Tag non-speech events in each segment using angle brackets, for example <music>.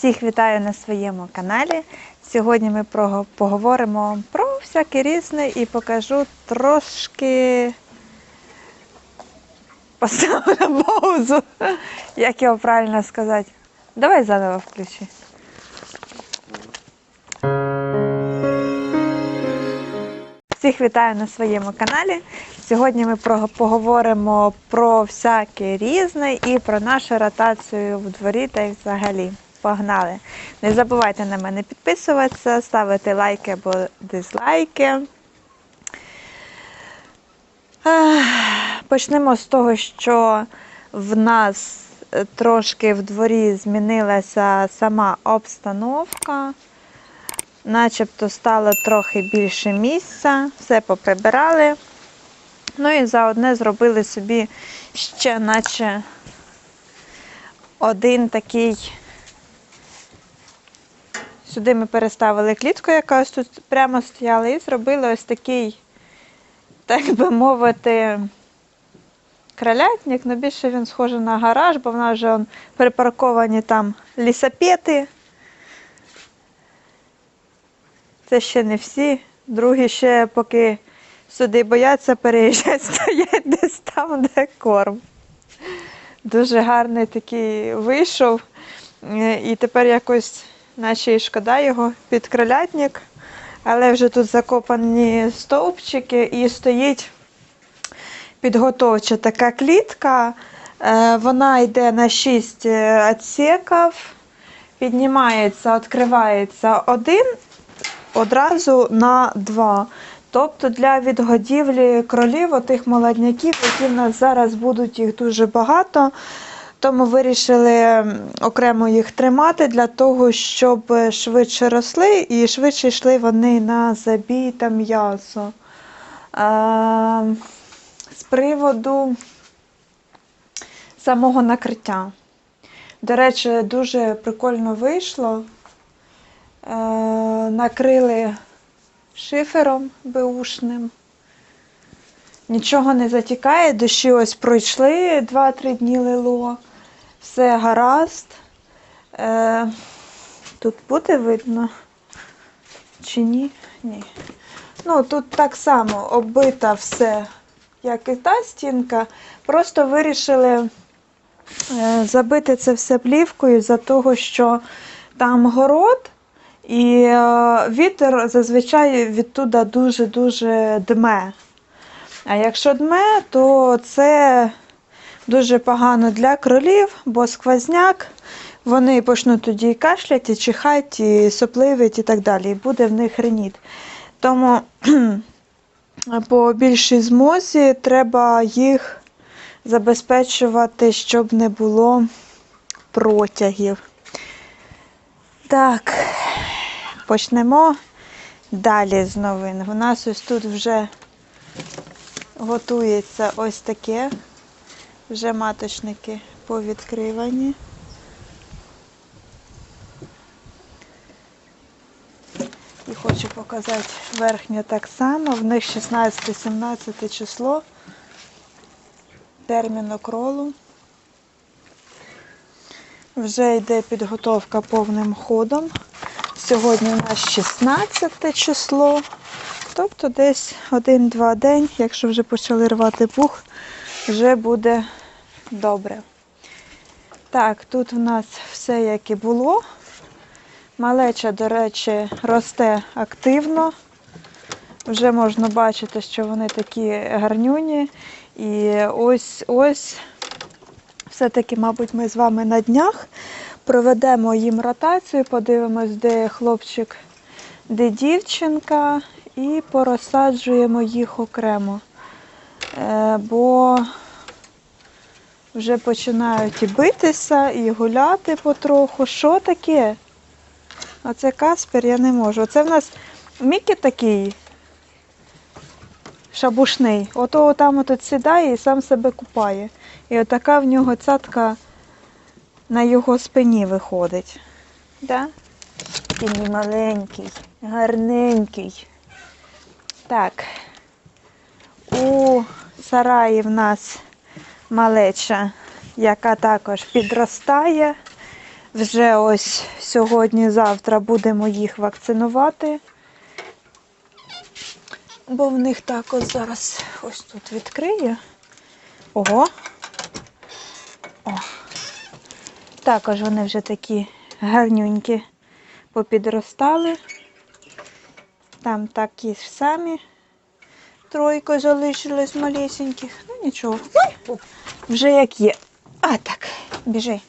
Всіх вітаю на своєму каналі. Сьогодні ми поговоримо про всяке різне і покажу трошки поставлю на паузу. Як його правильно сказати? Давай заново включи. Всіх вітаю на своєму каналі. Сьогодні ми поговоримо про всяке різне і про нашу ротацію в дворі та й взагалі. Погнали! Не забувайте на мене підписуватися, ставити лайки або дизлайки. Почнемо з того, що в нас е, трошки в дворі змінилася сама обстановка. Начебто стало трохи більше місця, все поприбирали. Ну і заодне зробили собі ще, наче один такий. Сюди ми переставили клітку, яка ось тут прямо стояла, і зробили ось такий, так би мовити, кролятник, але більше він схожий на гараж, бо в нас вже он, припарковані там лісапети. Це ще не всі. Другі ще поки сюди бояться переїжджати, <laughs> стоять десь там, де корм. Дуже гарний такий вийшов. Е, І тепер якось, наче і шкода його під кролятник. Але вже тут закопані стовпчики і стоїть підготовча така клітка. Е, Вона йде на 6 відсіків, піднімається, відкривається один одразу на два. Тобто для відгодівлі кролів, отих молодняків, які в нас зараз будуть їх дуже багато. Тому вирішили окремо їх тримати для того, щоб швидше росли і швидше йшли вони на забій та м'ясо. З приводу самого накриття. До речі, дуже прикольно вийшло. Е, накрили шифером беушним. Нічого не затікає, дощі ось пройшли 2-3 дні лило. Все гаразд. Е, тут буде видно чи ні? Ні. Ну, тут так само оббита все, як і та стінка. Просто вирішили е, забити це все плівкою за того, що там город. І е, вітер зазвичай відтуда дуже-дуже дме. А якщо дме, то це дуже погано для кролів, бо сквозняк, вони почнуть тоді і кашляти, і чихати, і сопливить і так далі. І буде в них реніт. Тому <clears throat> по більшій змозі треба їх забезпечувати, щоб не було протягів. Так, почнемо далі з новин. У нас ось тут вже готується ось таке. Вже маточники повідкривані. І хочу показати верхнє так само. В них 16-17 число. Термін окролу. Вже йде підготовка повним ходом. Сьогодні у нас 16 число, тобто десь один-два день, якщо вже почали рвати пух, вже буде добре. Так, тут у нас все як і було. Малеча, до речі, росте активно. Вже можна бачити, що вони такі гарнюні. І ось ось все-таки, мабуть, ми з вами на днях проведемо їм ротацію, подивимось, де хлопчик, де дівчинка, і порозсаджуємо їх окремо. Е, бо вже починають і битися, і гуляти потроху. Що таке? Оце Каспер, я не можу. Оце в нас Мікі такий шабушний. Ото там от сідає і сам себе купає. І отака в нього цятка на його спині виходить. Да? Мій маленький, гарненький. Так. У сараї в нас малеча, яка також підростає. Вже ось сьогодні-завтра будемо їх вакцинувати. Бо в них також зараз ось тут відкриє. Ого. О. Також вони вже такі гарнюнькі попідростали. Там такі ж самі. Тройко залишилось малесеньких. Ну нічого. Ой! Вже як є. А так, біжи.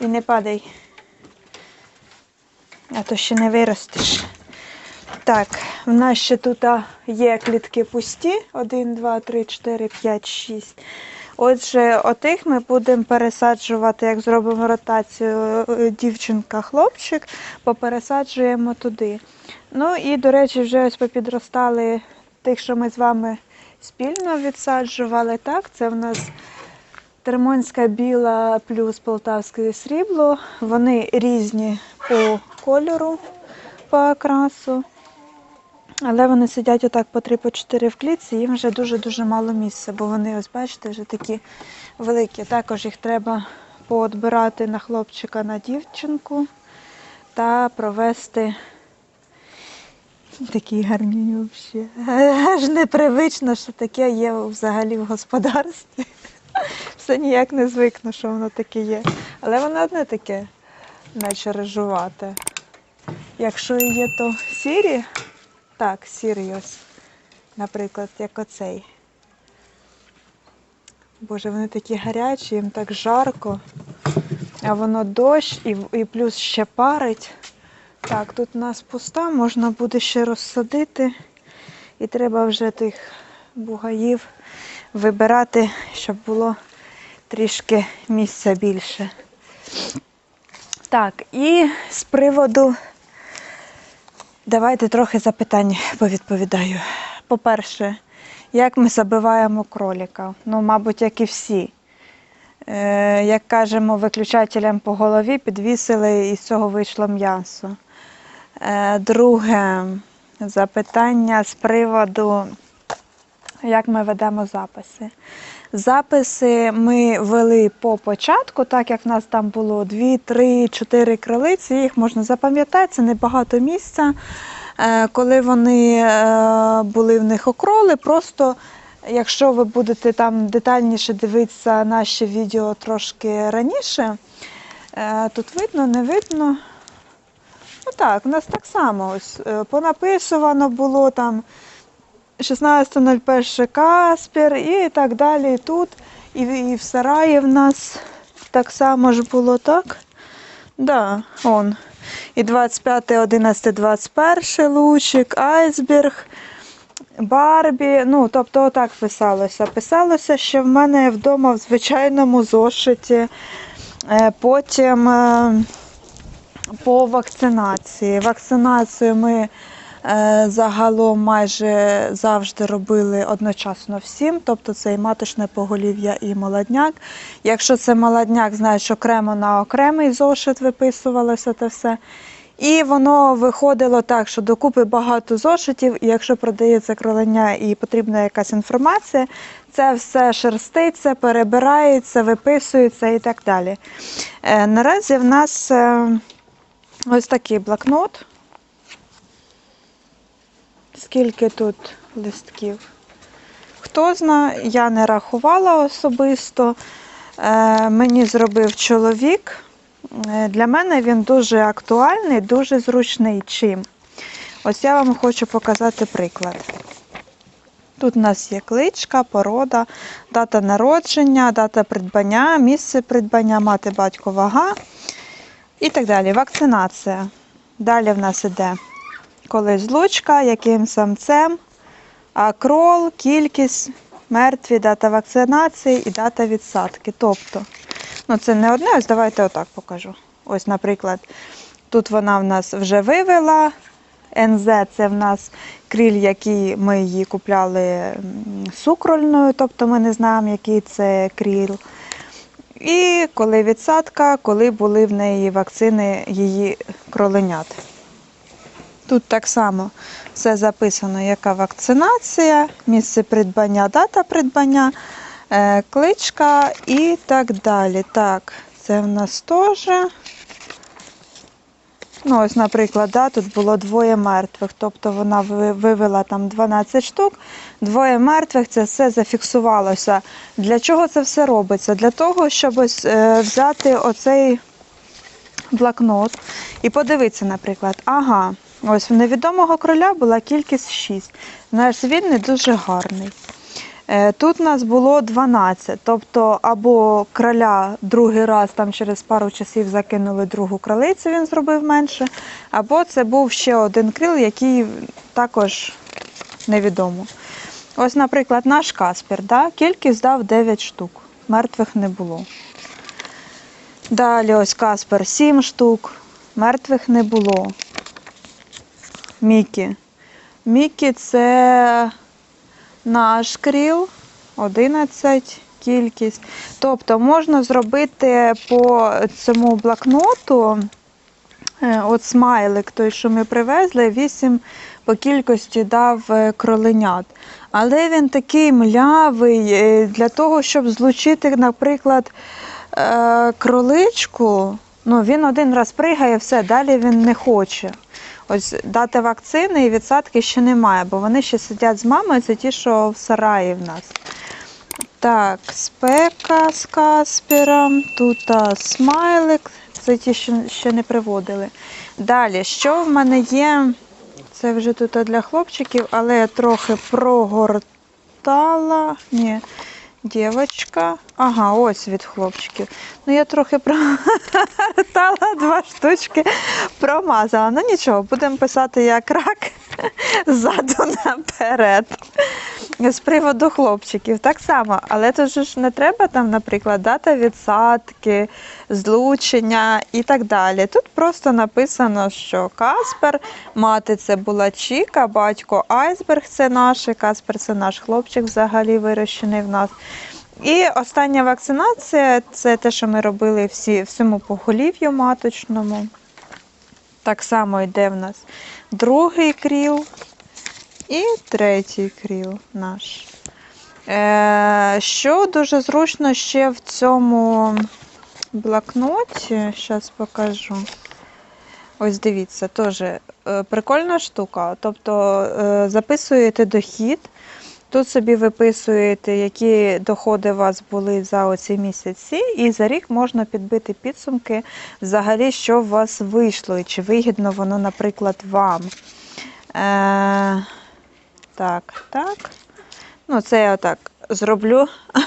І не падай. А то ще не виростеш. Так, в нас ще тут є клітки пусті. 1, 2, 3, 4, 5, 6. Отже, отих ми будемо пересаджувати, як зробимо ротацію е, дівчинка-хлопчик, попересаджуємо туди. Ну і, до речі, вже ось попідростали тих, що ми з вами спільно відсаджували. Так, це в нас Термонська біла плюс полтавське срібло. Вони різні по кольору, по окрасу. Але вони сидять отак по 3-4 в клітці, їм вже дуже-дуже мало місця, бо вони, ось бачите, вже такі великі. Також їх треба поотбирати на хлопчика, на дівчинку та провести <laughs> такі гарні взагалі. <laughs> Аж непривично, що таке є взагалі в господарстві. <laughs> Все ніяк не звикну, що воно таке є. Але воно одне таке, наче рижувате. Якщо є, то сірі, так, сірий ось, наприклад, як оцей. Боже, вони такі гарячі, їм так жарко, а воно дощ і, і плюс ще парить. Так, тут у нас пуста, можна буде ще розсадити. І треба вже тих бугаїв вибирати, щоб було трішки місця більше. Так, і з приводу, давайте трохи запитань повідповідаю. По-перше, як ми забиваємо кроліка? Ну, мабуть, як і всі. Е, як кажемо, виключателем по голові підвісили і з цього вийшло м'ясо. Е, друге запитання з приводу, як ми ведемо записи. Записи ми вели по початку, так як в нас там було 2, 3, 4 крилиці, їх можна запам'ятати, це небагато місця. Е, Коли вони е, були в них окроли, просто якщо ви будете там детальніше дивитися наші відео трошки раніше, тут видно, не видно. Ну так, у нас так само ось е, понаписувано було там 16.01 Каспер і так далі. І тут, і, і в Сараї в нас так само ж було, так? Да, он. І 25, 11, 21 лучик, айсберг, Барбі. Ну, тобто отак писалося. Писалося, що в мене вдома в звичайному зошиті. Е, Потім е, по вакцинації. Вакцинацію ми е, загалом майже завжди робили одночасно всім, тобто це і маточне поголів'я, і молодняк. Якщо це молодняк, знаєш, окремо на окремий зошит виписувалося те все. І воно виходило так, що докупи багато зошитів, і якщо продається кролення і потрібна якась інформація, це все шерститься, перебирається, виписується і так далі. Е, наразі в нас е, ось такий блокнот. Скільки тут листків? Хто знає, я не рахувала особисто. Е, мені зробив чоловік. Е, Для мене він дуже актуальний, дуже зручний. Чим? Ось я вам хочу показати приклад. Тут у нас є кличка, порода, дата народження, дата придбання, місце придбання, мати, батько, вага і так далі. Вакцинація. Далі в нас іде коли злучка, яким самцем, акрол, кількість, мертві, дата вакцинації і дата відсадки. Тобто, ну це не одне, ось давайте отак покажу. Ось, наприклад, тут вона в нас вже вивела. НЗ це в нас кріль, який ми її купляли сукрольною, тобто ми не знаємо, який це кріл. І коли відсадка, коли були в неї вакцини її кроленят. Тут так само все записано, яка вакцинація, місце придбання, дата придбання, е, кличка і так далі. Так, це в нас теж. Ну, ось, наприклад, да, тут було двоє мертвих, тобто вона вивела там 12 штук, двоє мертвих, це все зафіксувалося. Для чого це все робиться? Для того, щоб ось, е, взяти оцей блокнот і подивитися, наприклад, ага, ось в невідомого кроля була кількість 6. Наш він не дуже гарний. Е, Тут нас було 12, тобто або кроля другий раз там через пару часів закинули другу кролицю, він зробив менше, або це був ще один крил, який також невідомо. Ось, наприклад, наш Каспер, да? кількість дав 9 штук, мертвих не було. Далі ось Каспер 7 штук, мертвих не було. Мікі. Мікі це наш кріл 11 кількість. Тобто можна зробити по цьому блокноту е, от смайлик, той, що ми привезли, 8 по кількості дав е, кроленят. Але він такий млявий е, для того, щоб злучити, наприклад, кроличку. Ну, він один раз пригає, все, далі він не хоче. Ось дати вакцини і відсадки ще немає, бо вони ще сидять з мамою, це ті, що в сараї в нас. Так, спека з Каспером, тут смайлик, це ті, що ще не приводили. Далі, що в мене є? Це вже тут для хлопчиків, але я трохи прогортала. Ні, дівчинка. Ага, ось від хлопчиків. Ну, я трохи прогортала два штучки, промазала. Ну нічого, будемо писати як рак ззаду наперед. З приводу хлопчиків так само, але тут ж не треба там, наприклад, дата відсадки, злучення і так далі. Тут просто написано, що Каспер, мати це була Чіка, батько Айсберг це наш, Каспер це наш хлопчик взагалі вирощений в нас. І остання вакцинація це те, що ми робили всі, всьому поголів'ю маточному. Так само йде в нас другий кріл і третій кріл наш. Е, що дуже зручно ще в цьому блокноті, зараз покажу. Ось дивіться, теж е, прикольна штука. Тобто е, записуєте дохід, тут собі виписуєте, які доходи у вас були за оці місяці, і за рік можна підбити підсумки, взагалі, що у вас вийшло, і чи вигідно воно, наприклад, вам. Е, так, так. Ну, це я отак зроблю. <laughs>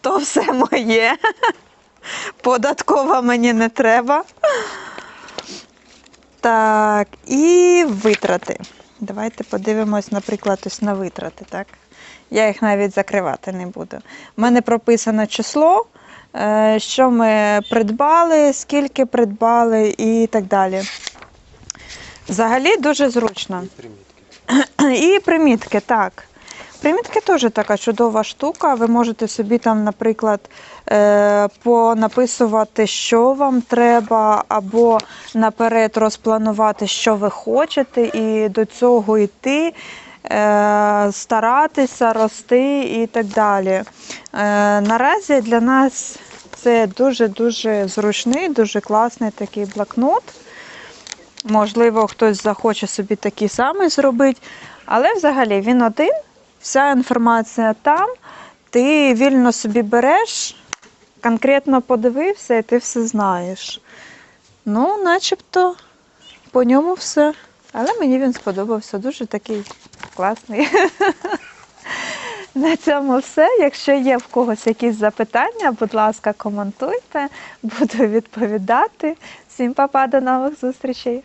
То все моє. Податкова мені не треба. Так, і витрати. Давайте подивимось, наприклад, ось на витрати. Так? Я їх навіть закривати не буду. У мене прописано число, е, що ми придбали, скільки придбали і так далі. Взагалі дуже зручно. Примітки. І примітки, так. Примітки теж така чудова штука. Ви можете собі там, наприклад, е, понаписувати, що вам треба, або наперед розпланувати, що ви хочете, і до цього йти, е, старатися, рости і так далі. Е, Наразі для нас це дуже-дуже зручний, дуже класний такий блокнот. Можливо, хтось захоче собі такий самий зробити, але взагалі він один, вся інформація там, ти вільно собі береш, конкретно подивився і ти все знаєш. Ну, начебто по ньому все. Але мені він сподобався, дуже такий класний. На цьому все. Якщо є в когось якісь запитання, будь ласка, коментуйте, буду відповідати. Всім па-па, до нових зустрічей!